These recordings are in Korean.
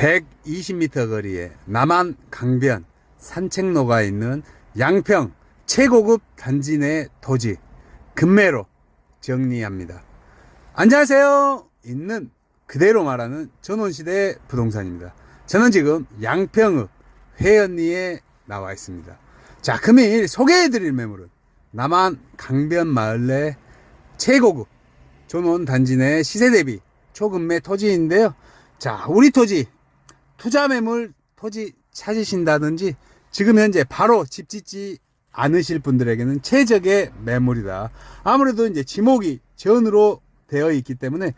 120m 거리에 남한 강변 산책로가 있는 양평 최고급 단지 내 토지 금매로 정리합니다. 안녕하세요. 있는 그대로 말하는 전원시대 부동산입니다. 저는 지금 양평읍 회원리에 나와 있습니다. 자, 금일 소개해드릴 매물은 남한 강변 마을 내 최고급 전원 단지 내 시세 대비 초금매 토지인데요. 자, 우리 토지 투자 매물 토지 찾으신다든지 지금 현재 바로 집 짓지 않으실 분들에게는 최적의 매물이다. 아무래도 이제 지목이 전으로 되어 있기 때문에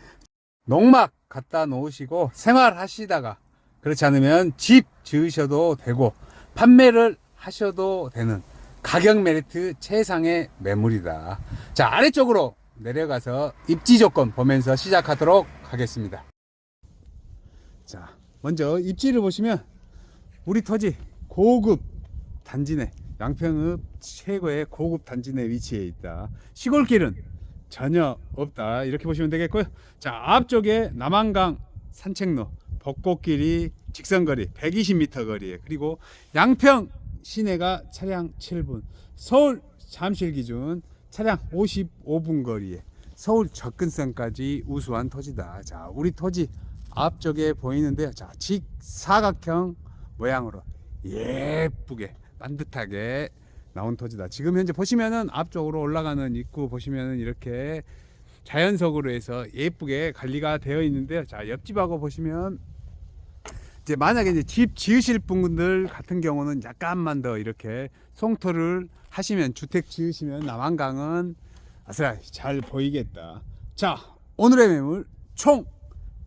농막 갖다 놓으시고 생활하시다가 그렇지 않으면 집 지으셔도 되고 판매를 하셔도 되는 가격 메리트 최상의 매물이다. 자, 아래쪽으로 내려가서 입지 조건 보면서 시작하도록 하겠습니다. 자, 먼저 입지를 보시면 우리 토지 고급 단지 내 양평읍 최고의 고급 단지 내 위치해 있다. 시골길은 전혀 없다. 이렇게 보시면 되겠고요. 자, 앞쪽에 남한강 산책로 벚꽃길이 직선거리 120m 거리에 그리고 양평 시내가 차량 7분, 서울 잠실 기준 차량 55분 거리에 서울 접근성까지 우수한 토지다. 자, 우리 토지 앞쪽에 보이는데요. 자, 직사각형 모양으로 예쁘게 반듯하게 나온 토지다. 지금 현재 보시면은 앞쪽으로 올라가는 입구 보시면은 이렇게 자연석으로 해서 예쁘게 관리가 되어 있는데요. 자, 옆집하고 보시면 이제 만약에 이제 집 지으실 분들 같은 경우는 약간만 더 이렇게 송토를 하시면 주택 지으시면 남한강은 아스라이 잘 보이겠다. 자, 오늘의 매물 총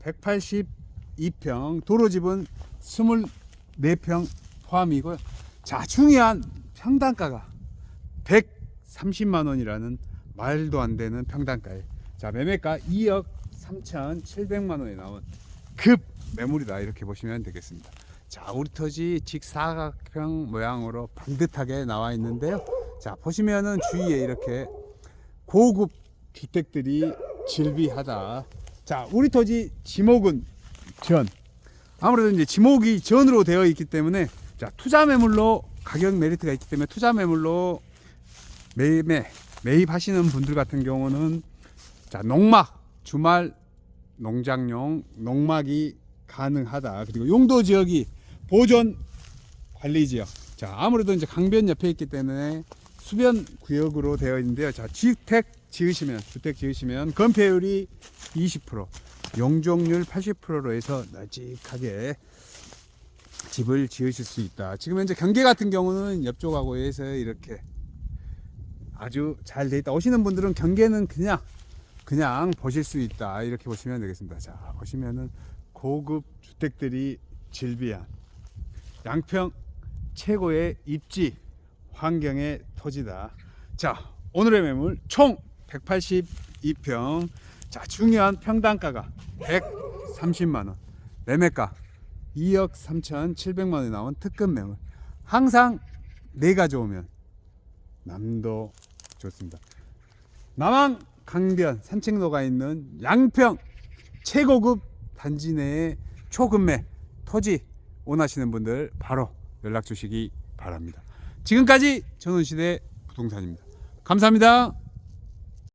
182평, 도로집은 24평 포함이고요. 자, 중요한 평당가가 130만 원이라는 말도 안 되는 평당가에 자, 매매가 2억 3,700만 원에 나온 급 매물이다 이렇게 보시면 되겠습니다. 자, 우리 토지 직사각형 모양으로 반듯하게 나와 있는데요. 자, 보시면은 주위에 이렇게 고급 주택들이 질비하다. 자, 우리 토지 지목은 전. 아무래도 이제 지목이 전으로 되어 있기 때문에 자, 투자 매물로 가격 메리트가 있기 때문에 투자 매물로 매매 매입하시는 분들 같은 경우는 자, 농막 주말 농장용 농막이 가능하다. 그리고 용도 지역이 보존 관리 지역. 자, 아무래도 이제 강변 옆에 있기 때문에 수변 구역으로 되어 있는데요. 자, 주택 지으시면 주택 지으시면 건폐율이 20%, 용적률 80%로 해서 널찍하게 집을 지으실 수 있다. 지금 현재 경계 같은 경우는 옆쪽하고 해서 이렇게 아주 잘 돼 있다. 오시는 분들은 경계는 그냥 그냥 보실 수 있다. 이렇게 보시면 되겠습니다. 자, 보시면은 고급 주택들이 질비한 양평 최고의 입지 환경의 토지다. 자, 오늘의 매물 총 182평. 자, 중요한 평당가가 130만 원. 매매가 2억 3,700만 원에 나온 특급 매물. 항상 내가 좋으면 남도 좋습니다. 남항 강변 산책로가 있는 양평 최고급 단지 내의 초급매 토지 원하시는 분들 바로 연락 주시기 바랍니다. 지금까지 전원시대 부동산입니다. 감사합니다.